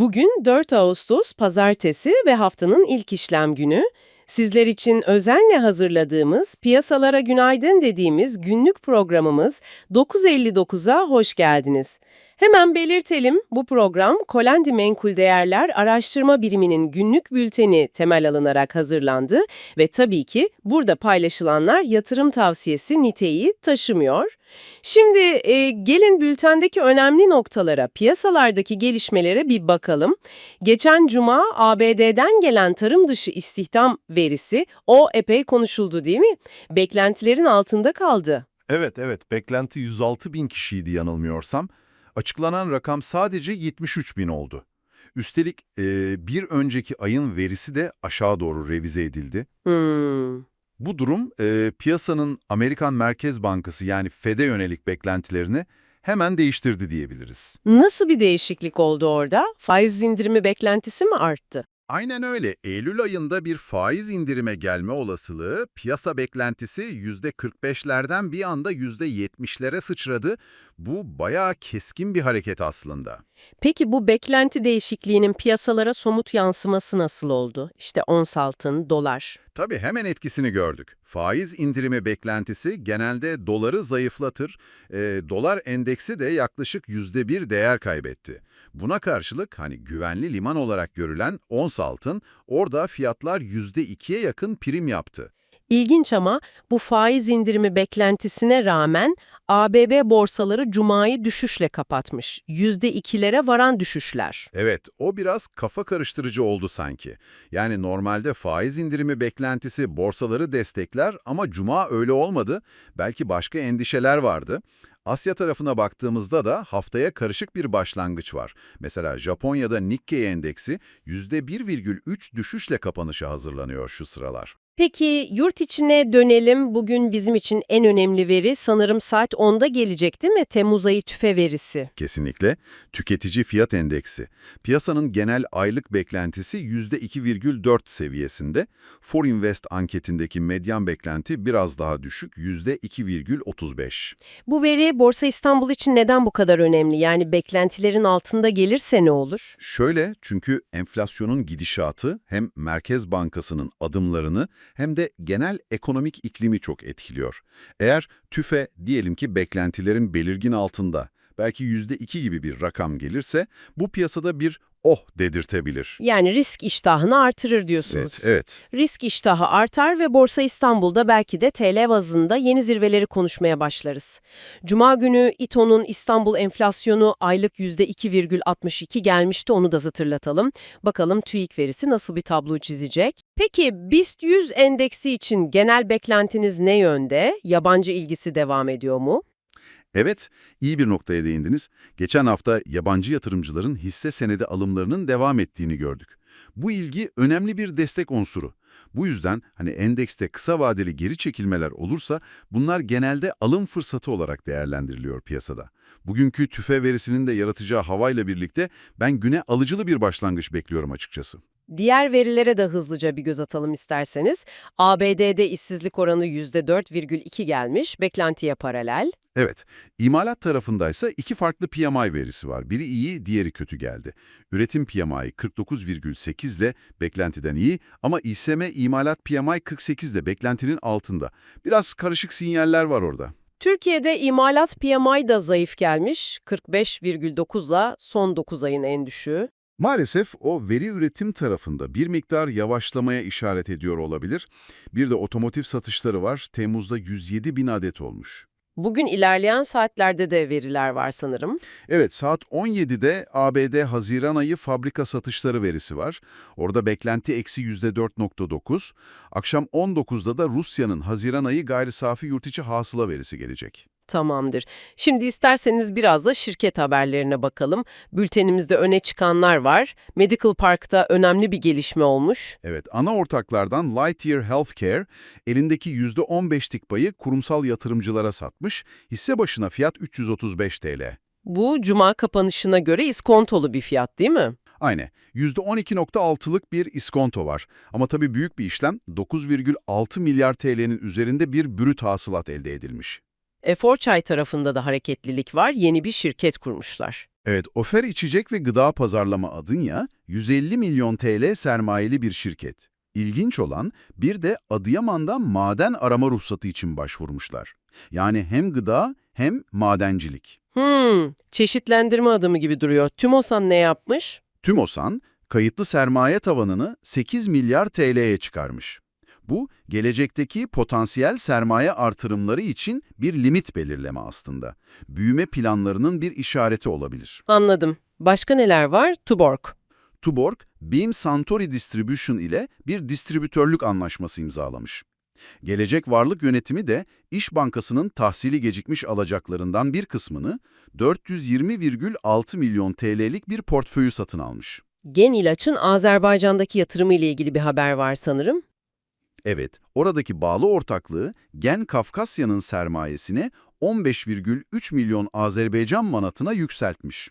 Bugün 4 Ağustos Pazartesi ve haftanın ilk işlem günü. Sizler için özenle hazırladığımız Piyasalara Günaydın dediğimiz günlük programımız 9.59'a hoş geldiniz. Hemen belirtelim, bu program Kolendi Menkul Değerler Araştırma Biriminin günlük bülteni temel alınarak hazırlandı ve tabii ki burada paylaşılanlar yatırım tavsiyesi niteği taşımıyor. Şimdi e, gelin bültendeki önemli noktalara, piyasalardaki gelişmelere bir bakalım. Geçen cuma ABD'den gelen tarım dışı istihdam verisi o epey konuşuldu değil mi? Beklentilerin altında kaldı. Evet evet beklenti 106 bin kişiydi yanılmıyorsam. Açıklanan rakam sadece 73 bin oldu. Üstelik e, bir önceki ayın verisi de aşağı doğru revize edildi. Hmm. Bu durum e, piyasanın Amerikan Merkez Bankası yani Fed'e yönelik beklentilerini hemen değiştirdi diyebiliriz. Nasıl bir değişiklik oldu orada? Faiz indirimi beklentisi mi arttı? Aynen öyle. Eylül ayında bir faiz indirime gelme olasılığı piyasa beklentisi %45'lerden bir anda %70'lere sıçradı. Bu bayağı keskin bir hareket aslında. Peki bu beklenti değişikliğinin piyasalara somut yansıması nasıl oldu? İşte ons altın, dolar. Tabii hemen etkisini gördük. Faiz indirimi beklentisi genelde doları zayıflatır. E, dolar endeksi de yaklaşık %1 değer kaybetti. Buna karşılık hani güvenli liman olarak görülen ons altın orada fiyatlar %2'ye yakın prim yaptı. İlginç ama bu faiz indirimi beklentisine rağmen ABB borsaları Cuma'yı düşüşle kapatmış. %2'lere varan düşüşler. Evet, o biraz kafa karıştırıcı oldu sanki. Yani normalde faiz indirimi beklentisi borsaları destekler ama cuma öyle olmadı. Belki başka endişeler vardı. Asya tarafına baktığımızda da haftaya karışık bir başlangıç var. Mesela Japonya'da Nikkei endeksi %1,3 düşüşle kapanışa hazırlanıyor şu sıralar. Peki yurt içine dönelim. Bugün bizim için en önemli veri sanırım saat 10'da gelecek değil mi? Temmuz ayı tüfe verisi. Kesinlikle. Tüketici fiyat endeksi. Piyasanın genel aylık beklentisi %2,4 seviyesinde. For Invest anketindeki medyan beklenti biraz daha düşük %2,35. Bu veri Borsa İstanbul için neden bu kadar önemli? Yani beklentilerin altında gelirse ne olur? Şöyle çünkü enflasyonun gidişatı hem Merkez Bankası'nın adımlarını hem de genel ekonomik iklimi çok etkiliyor. Eğer tüfe diyelim ki beklentilerin belirgin altında, belki %2 gibi bir rakam gelirse bu piyasada bir oh dedirtebilir. Yani risk iştahını artırır diyorsunuz. Evet, evet. Risk iştahı artar ve Borsa İstanbul'da belki de TL bazında yeni zirveleri konuşmaya başlarız. Cuma günü İTO'nun İstanbul enflasyonu aylık %2,62 gelmişti onu da hatırlatalım. Bakalım TÜİK verisi nasıl bir tablo çizecek? Peki BIST 100 endeksi için genel beklentiniz ne yönde? Yabancı ilgisi devam ediyor mu? Evet, iyi bir noktaya değindiniz. Geçen hafta yabancı yatırımcıların hisse senedi alımlarının devam ettiğini gördük. Bu ilgi önemli bir destek unsuru. Bu yüzden hani endekste kısa vadeli geri çekilmeler olursa bunlar genelde alım fırsatı olarak değerlendiriliyor piyasada. Bugünkü tüfe verisinin de yaratacağı havayla birlikte ben güne alıcılı bir başlangıç bekliyorum açıkçası. Diğer verilere de hızlıca bir göz atalım isterseniz. ABD'de işsizlik oranı %4,2 gelmiş, beklentiye paralel. Evet, imalat tarafındaysa iki farklı PMI verisi var. Biri iyi, diğeri kötü geldi. Üretim PMI 49,8 ile beklentiden iyi ama İSM imalat PMI 48 ile beklentinin altında. Biraz karışık sinyaller var orada. Türkiye'de imalat PMI da zayıf gelmiş, 45,9 ile son 9 ayın en düşüğü. Maalesef o veri üretim tarafında bir miktar yavaşlamaya işaret ediyor olabilir. Bir de otomotiv satışları var. Temmuz'da 107 bin adet olmuş. Bugün ilerleyen saatlerde de veriler var sanırım. Evet, saat 17'de ABD Haziran ayı fabrika satışları verisi var. Orada beklenti eksi %4.9. Akşam 19'da da Rusya'nın Haziran ayı gayri safi yurtiçi hasıla verisi gelecek. Tamamdır. Şimdi isterseniz biraz da şirket haberlerine bakalım. Bültenimizde öne çıkanlar var. Medical Park'ta önemli bir gelişme olmuş. Evet, ana ortaklardan Lightyear Healthcare elindeki %15'lik payı kurumsal yatırımcılara satmış. Hisse başına fiyat 335 TL. Bu cuma kapanışına göre iskontolu bir fiyat değil mi? Aynı. %12.6'lık bir iskonto var. Ama tabii büyük bir işlem 9,6 milyar TL'nin üzerinde bir brüt hasılat elde edilmiş. Efor Çay tarafında da hareketlilik var. Yeni bir şirket kurmuşlar. Evet, Ofer İçecek ve Gıda Pazarlama Adınya 150 milyon TL sermayeli bir şirket. İlginç olan bir de Adıyaman'dan maden arama ruhsatı için başvurmuşlar. Yani hem gıda hem madencilik. Hmm, çeşitlendirme adımı gibi duruyor. TÜMOSAN ne yapmış? TÜMOSAN, kayıtlı sermaye tavanını 8 milyar TL'ye çıkarmış. Bu, gelecekteki potansiyel sermaye artırımları için bir limit belirleme aslında. Büyüme planlarının bir işareti olabilir. Anladım. Başka neler var? Tuborg. Tuborg, Beam Suntory Distribution ile bir distribütörlük anlaşması imzalamış. Gelecek Varlık Yönetimi de İş Bankası'nın tahsili gecikmiş alacaklarından bir kısmını 420,6 milyon TL'lik bir portföyü satın almış. Gen İlaç'ın Azerbaycan'daki yatırımı ile ilgili bir haber var sanırım. Evet, oradaki bağlı ortaklığı Gen Kafkasya'nın sermayesini 15,3 milyon Azerbaycan manatına yükseltmiş.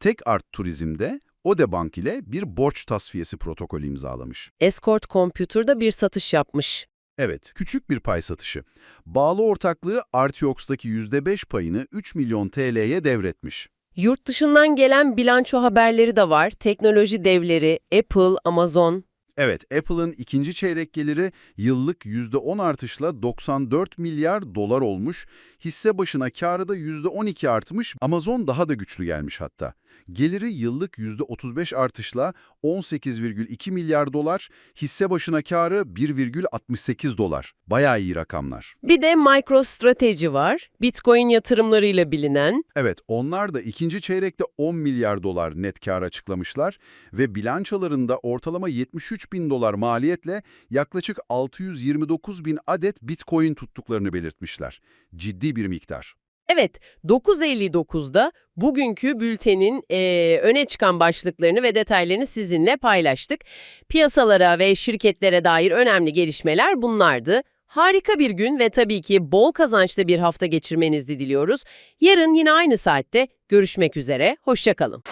Tek Art Turizm'de Odebank ile bir borç tasfiyesi protokolü imzalamış. Escort Computer'da bir satış yapmış. Evet, küçük bir pay satışı. Bağlı ortaklığı Artiox'taki %5 payını 3 milyon TL'ye devretmiş. Yurt dışından gelen bilanço haberleri de var. Teknoloji devleri, Apple, Amazon. Evet, Apple'ın ikinci çeyrek geliri yıllık %10 artışla 94 milyar dolar olmuş, hisse başına karı da %12 artmış, Amazon daha da güçlü gelmiş hatta. Geliri yıllık %35 artışla 18,2 milyar dolar, hisse başına karı 1,68 dolar. Bayağı iyi rakamlar. Bir de MicroStrategy var. Bitcoin yatırımlarıyla bilinen. Evet, onlar da ikinci çeyrekte 10 milyar dolar net kar açıklamışlar ve bilançolarında ortalama 73 bin dolar maliyetle yaklaşık 629 bin adet bitcoin tuttuklarını belirtmişler. Ciddi bir miktar. Evet, 9.59'da bugünkü bültenin eee, öne çıkan başlıklarını ve detaylarını sizinle paylaştık. Piyasalara ve şirketlere dair önemli gelişmeler bunlardı. Harika bir gün ve tabii ki bol kazançlı bir hafta geçirmenizi diliyoruz. Yarın yine aynı saatte görüşmek üzere, hoşçakalın.